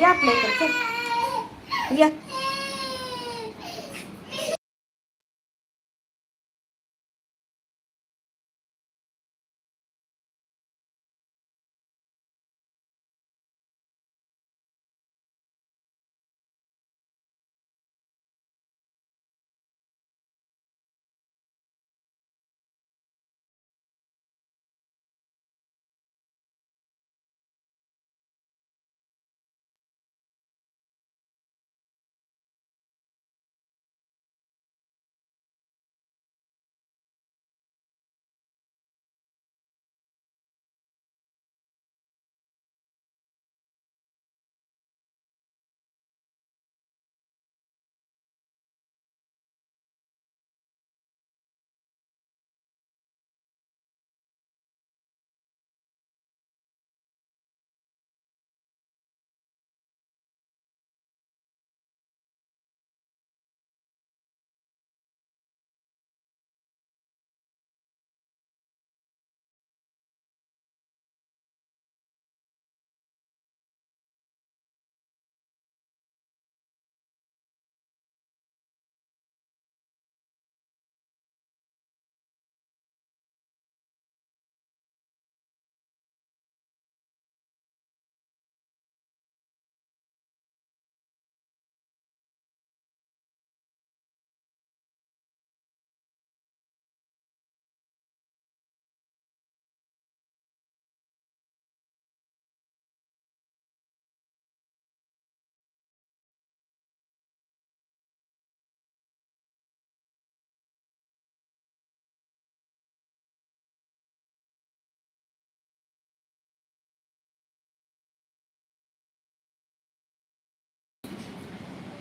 या आपल्या इकडे या.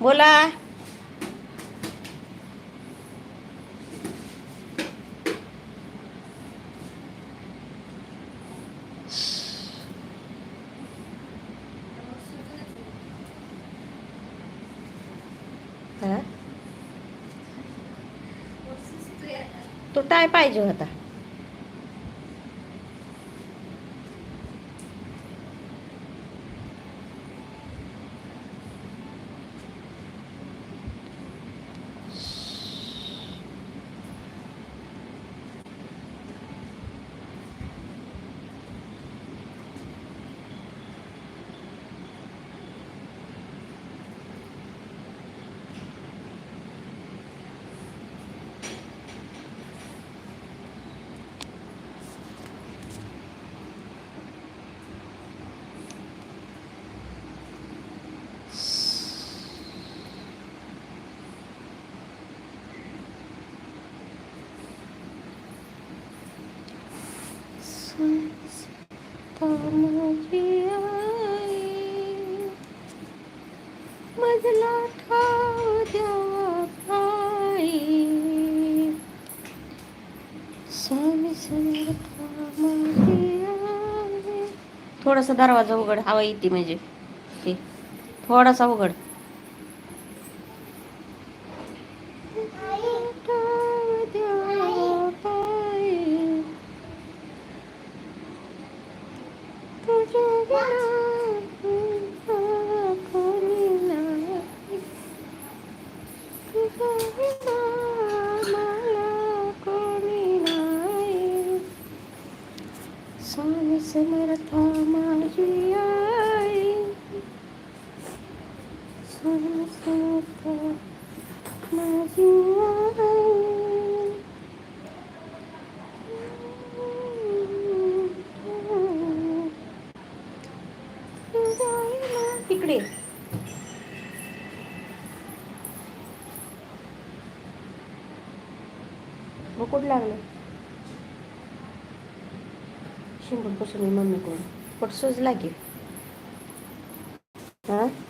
बोला. तो टाय पाहिजे होता मजला ठाव द्यावा पायी स्वामी समर्थ माझी आई. थोडासा दरवाजा उघड. हवा येते म्हणजे. ते थोडासा उघड. तिकडे मुकुट लागलं शिंपून पासून मी मम्मी कोण पट सुजला की हा ही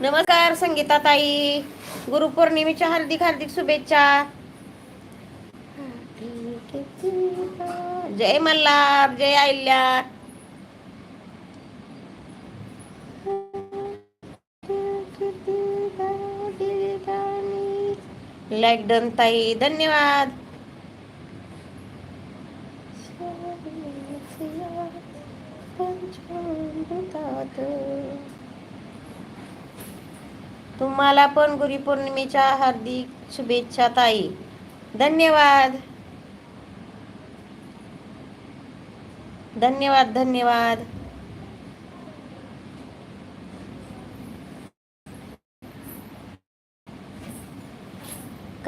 नमस्कार संगीता ताई गुरुपौर्णिमेच्या हार्दिक हार्दिक शुभेच्छा. जय मल्हार जय आयल्या लाईक डन ताई धन्यवाद. तुम्हाला पण गुरुपौर्णिमेच्या हार्दिक शुभेच्छा ताई. धन्यवाद. धन्यवाद धन्यवाद.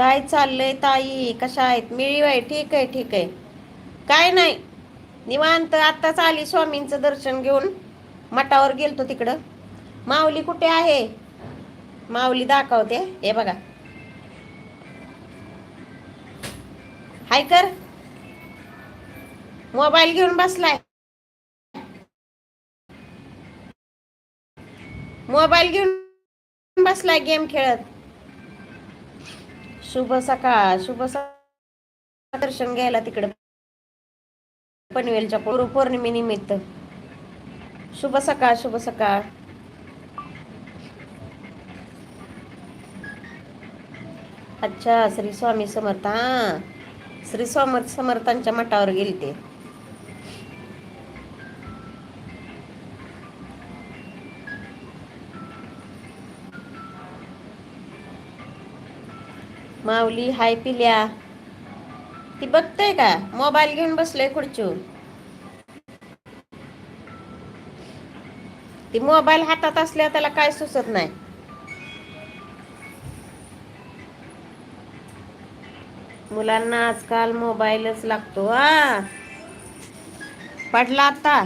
काय चाललंय ताई? कशा आहेत? मिळी आहे ठीक आहे ठीक आहे. काय नाही. निवांत आत्ताच आली स्वामींचं दर्शन घेऊन. मठावर गेलतो तिकडं. माऊली कुठे आहे? माऊली दाखवते. हे बघा. हाय कर. मोबाईल घेऊन बसलाय. मोबाईल घेऊन बसलाय गेम खेळत. शुभ सकाळ शुभ सकाळ दर्शन घ्यायला तिकडे. पनवेलच्या गुरु पौर्णिमेनिमित्त शुभ सकाळ शुभ सकाळ. अच्छा श्री स्वामी समर्थ हा. श्री स्वामी समर्थांच्या मठावर गेलते. माऊली हाय पिल्या. ती बघते का? मोबाईल घेऊन बसले खुर्चीवर. ती मोबाईल हातात असल्या त्याला काय सुचत नाही. मुलांना आजकाल मोबाईलच लागतो हा. पडला आता.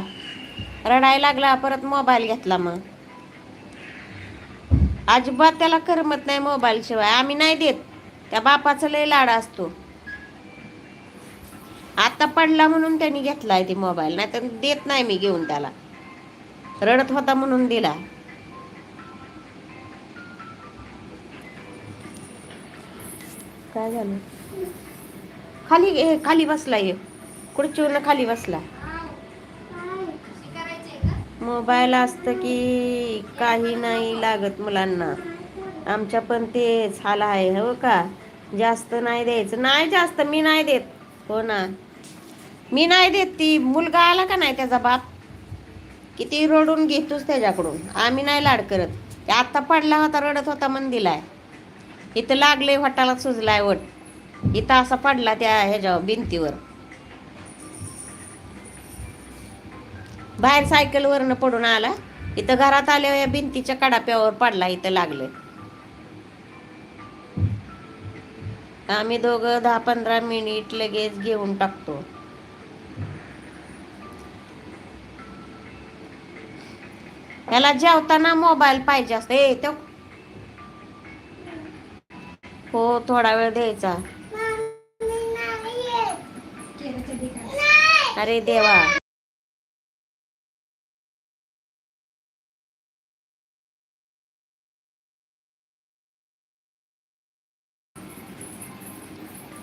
रडायला लागला परत मोबाईल घेतला मग. अजिबात त्याला करमत नाही मोबाईल शिवाय आम्ही नाही देत. त्या बापाचा लय लाड असतो. आता पडला म्हणून त्यांनी घेतलाय ते मोबाईल नाही तर देत नाही मी घेऊन त्याला. रडत होता म्हणून दिला. काय झालं? खाली ए, खाली बसला ये. खुर्चीवरनं खाली बसला? मोबाईल असतं की काही नाही लागत मुलांना. आमच्या पण तेच हाल आहे हो का? जास्त नाही द्यायचं. नाही जास्त मी नाही देत. हो ना? मी नाही देत ती. मुलगा आला का नाही त्याचा बाप? किती रडून घेतोच त्याच्याकडून. आम्ही नाही लाड करत. ते आत्ता पडला होता रडत होता मन दिलाय इथं लागले वटाला सुजलाय वट. इथं असा पडला त्या ह्याच्यावर भिंतीवर. बाहेर सायकलवरनं पडून आला. इथं घरात आल्यावर या भिंतीच्या कडाप्यावर पडला इथं लागले. आम्ही दोघं दहा पंधरा मिनिट लगेच घेऊन टाकतो. त्याला जेवताना मोबाईल पाहिजे असतो. ए तो. हो थोडा वेळ द्यायचा. अरे देवा.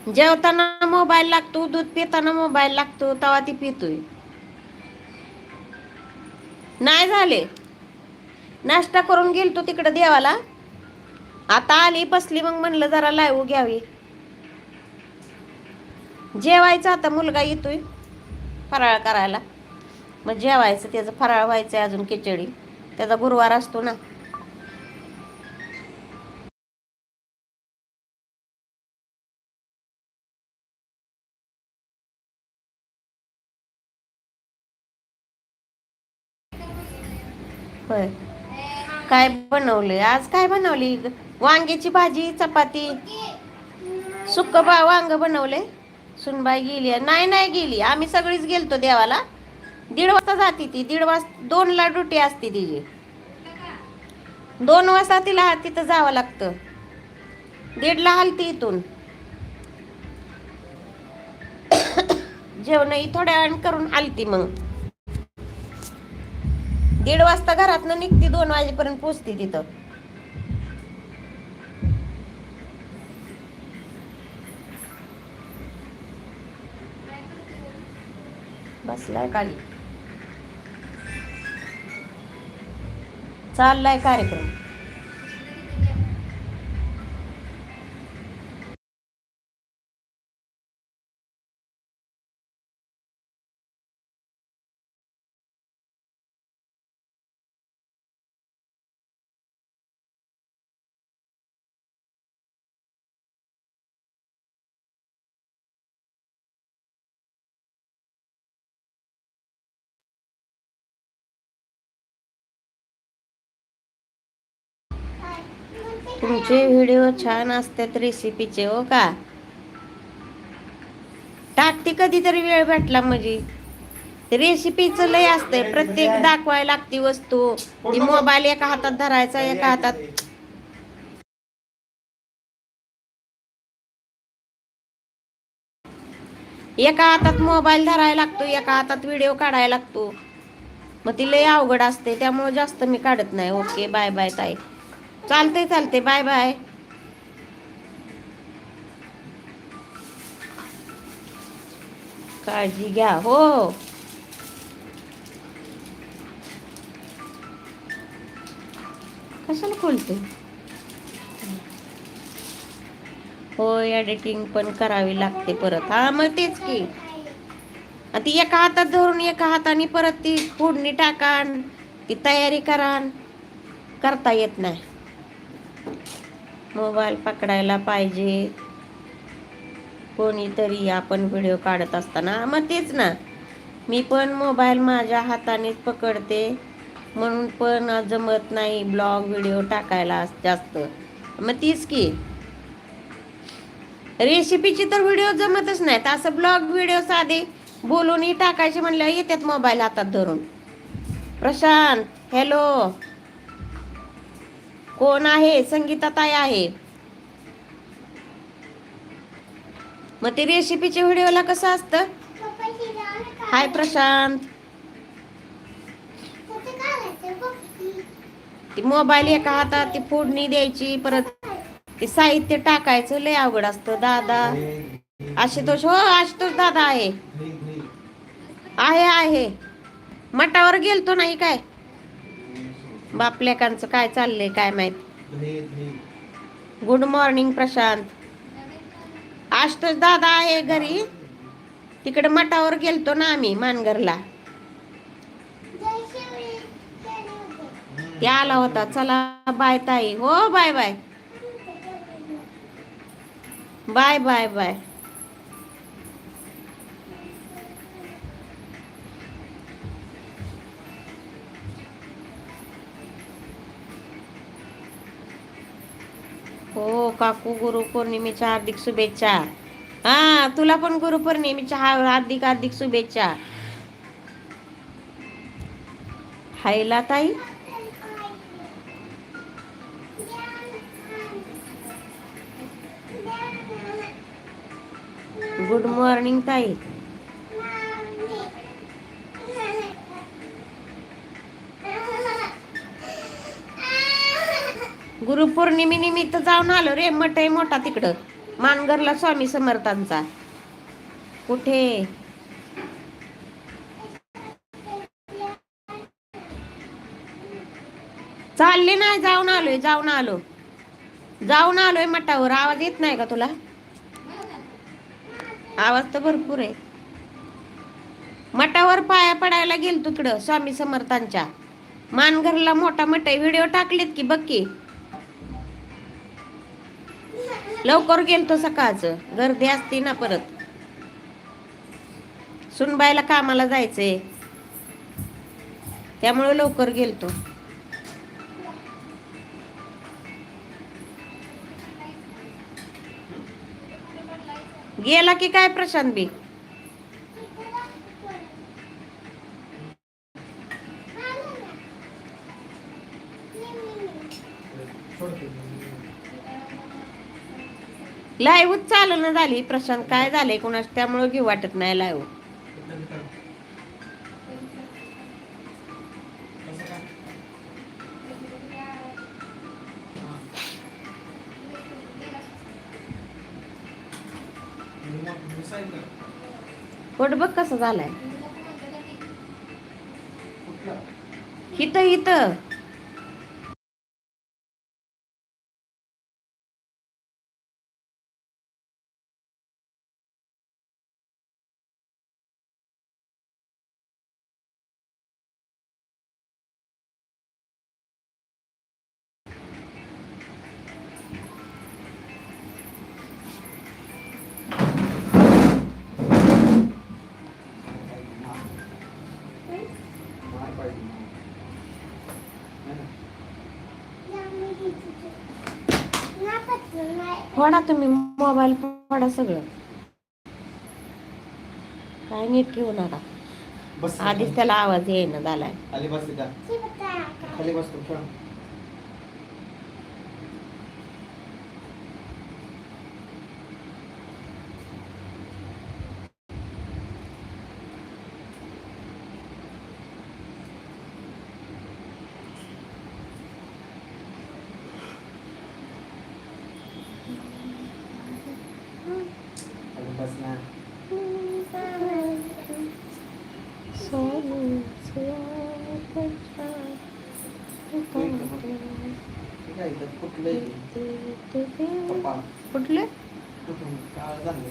जेवताना मोबाईल लागतो दूध पिताना मोबाईल लागतो तेव्हा ती पितोय. नाही झाले. नाश्ता करून गेलतो तिकडे देवाला. आता आली बसली मग म्हणलं जरा लाईव घ्यावी. जेवायचं आता मुलगा येतोय फराळ करायला. मग जेवायचं त्याचं फराळ व्हायचं अजून खिचडी. त्याचा गुरुवार असतो ना. होय. काय बनवले आज काय बनवली? वांग्याची भाजी चपाती. सुक्क बा वांग बनवले. सुनबाई गेली. नाही नाही गेली. आम्ही सगळीच गेलतो देवाला. दीड वाजता जाती ती. दीड वाजता दोनला ड्युटी असते तिची. दोन वाजता तिला तिथं जावं लागतं. दीडला हलती इथून. जेवण थोड्या वेळ करून हलती मग. दीड वाजता घरात निघते दोन वाजेपर्यंत पोचते तिथं. बसलाय खाली. चाललाय कार्यक्रम. तुमचे व्हिडिओ छान असतात रेसिपीचे हो का? टाकते कधीतरी वेळ भेटला म्हणजे. रेसिपीचं लय असतंय प्रत्येक दाखवायला लागती वस्तू. ती मोबाईल एका हातात धरायचा एका हातात एका हातात मोबाईल धरायला लागतो एका हातात व्हिडिओ काढायला लागतो. मग ती लय अवघड असते त्यामुळे जास्त मी काढत नाही. ओके बाय बाय ताई. चालते चालते बाय बाय. काळजी घ्या हो. कशाला खोलते? हो एडिटिंग पण करावी लागते परत. हा मग तेच की. ती एका हातात धरून एका हाताने परत ती फोडणी टाकान ती तयारी करान. करता येत नाही. मोबाईल पकडायला पाहिजे. कोणीतरी आपण व्हिडिओ काढत असताना मग तेच ना. मी पण मोबाईल माझ्या हातानेच पकडते. म्हणून पण जमत नाही ब्लॉग व्हिडिओ टाकायला जास्त. मग तीच की. रेसिपीची तर व्हिडिओ जमतच नाहीत. असं ब्लॉग व्हिडिओ साधे बोलूनही टाकायचे म्हणल्यावर येतात मोबाईल हातात धरून. प्रशांत हॅलो. कोण आहे? संगीता ताई आहे. मग ते रेसिपीच्या व्हिडिओला कसं असतं? हाय प्रशांत. ती मोबाईल एका हातात ती फोडणी द्यायची परत ते साहित्य टाकायचं लय अवघड असतं. दादा आशुतोष हो आशुतोष दादा आहे. आहे आहे. मठावर गेलतो नाही काय? बापलेकांचं काय चाललंय काय माहीत? Good morning Prashant. आशुतोष दादा आहे घरी. तिकडे मठावर गेलतो ना आम्ही मानगरला. ते आला होता. चला बाय ताई. हो bye bye. Bye bye bye. हो काकू गुरुपौर्णिमेच्या हार्दिक शुभेच्छा. हा तुला पण गुरुपौर्णिमेच्या हा- हार्दिक हार्दिक शुभेच्छा. हायला ताई? गुड मॉर्निंग ताई. गुरुपौर्णिमेनिमित्त जाऊन आलो रे मठ आहे मोठा तिकडं. मानगरला स्वामी समर्थांचा. कुठे? चालले नाही जाऊन आलोय जाऊन आलो. जाऊन आलोय मठावर. आवाज येत नाही का तुला? आवाज तर भरपूर आहे. मठावर पाया पडायला गेल तिकडं स्वामी समर्थांच्या. मानघरला मोठा मठ आहे. व्हिडिओ टाकलेत की बघ की. लवकर गेलतो सकाळचं. गर्दी असते ना परत. सुनबाईला कामाला जायचंय. त्यामुळे लवकर गेलतो. गेला की काय प्रशांत बी? लाईव्हच चालू ना झाली. प्रशांत काय झाले कोणाच? त्यामुळे घेऊ वाटत नाही लाईव्ह. पोट बघ कसं झालंय. इथं इथं. फोडा तुम्ही मोबाईल फोडा सगळं. काय नीट ठेवू नका. आधीच त्याला आवाज येईना झालाय. खाली बस तिथं खाली बस तू खेळ खाली बस ना इथं? कुठलंही पप्पा. कुठले? काय झालं.